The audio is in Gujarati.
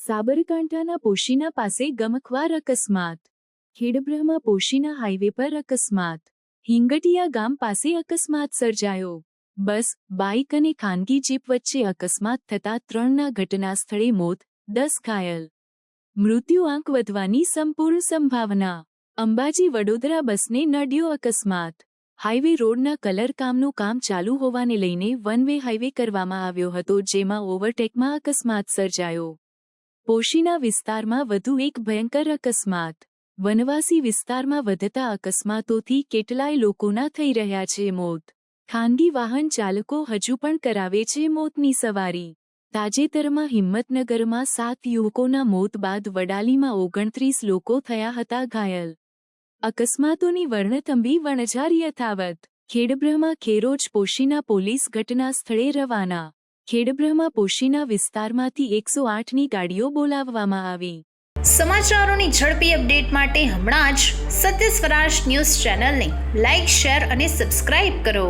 સાબરકાંઠાના પોશીના પાસે ગમખવાર અકસ્માત. ખેડબ્રહ્મા પોશીના હાઈવે પર અકસ્માત. હિંગટિયા ગામ પાસે અકસ્માત સર્જાયો. બસ, બાઇક અને ખાનગી જીપ વચ્ચે અકસ્માત થતાં ત્રણના ઘટના સ્થળે મોત, દસ ઘાયલ. મૃત્યુઆંક વધવાની સંપૂર્ણ સંભાવના. અંબાજી વડોદરા બસને નડ્યો અકસ્માત. હાઈવે રોડના કલર કામનું કામ ચાલુ હોવાને લઈને વન વે હાઈવે કરવામાં આવ્યો હતો, જેમાં ઓવરટેકમાં અકસ્માત સર્જાયો. પોશીના વિસ્તારમાં વધુ એક ભયંકર અકસ્માત. વનવાસી વિસ્તારમાં વધતા અકસ્માતોથી કેટલાય લોકોના થઈ રહ્યા છે મોત. ખાનગી વાહન ચાલકો હજુ પણ કરાવે છે મોતની સવારી. તાજેતરમાં હિંમતનગરમાં સાત યુવકોના મોત બાદ વડાલીમાં ઓગણત્રીસ લોકો થયા હતા ઘાયલ. અકસ્માતોની વર્ણતંભી વણઝાર યથાવત. ખેડબ્રહ્મા ખેરોજ પોશીના પોલીસ ઘટના સ્થળે રવાના. ખેડબ્રહ્મા પોશીના વિસ્તારમાંથી એકસો આઠની ગાડીઓ બોલાવવામાં આવી. સમાચારોની ઝડપી અપડેટ માટે હમણાં જ સત્ય સ્વરાજ ન્યૂઝ ચેનલને લાઇક શેર અને સબસ્ક્રાઇબ કરો.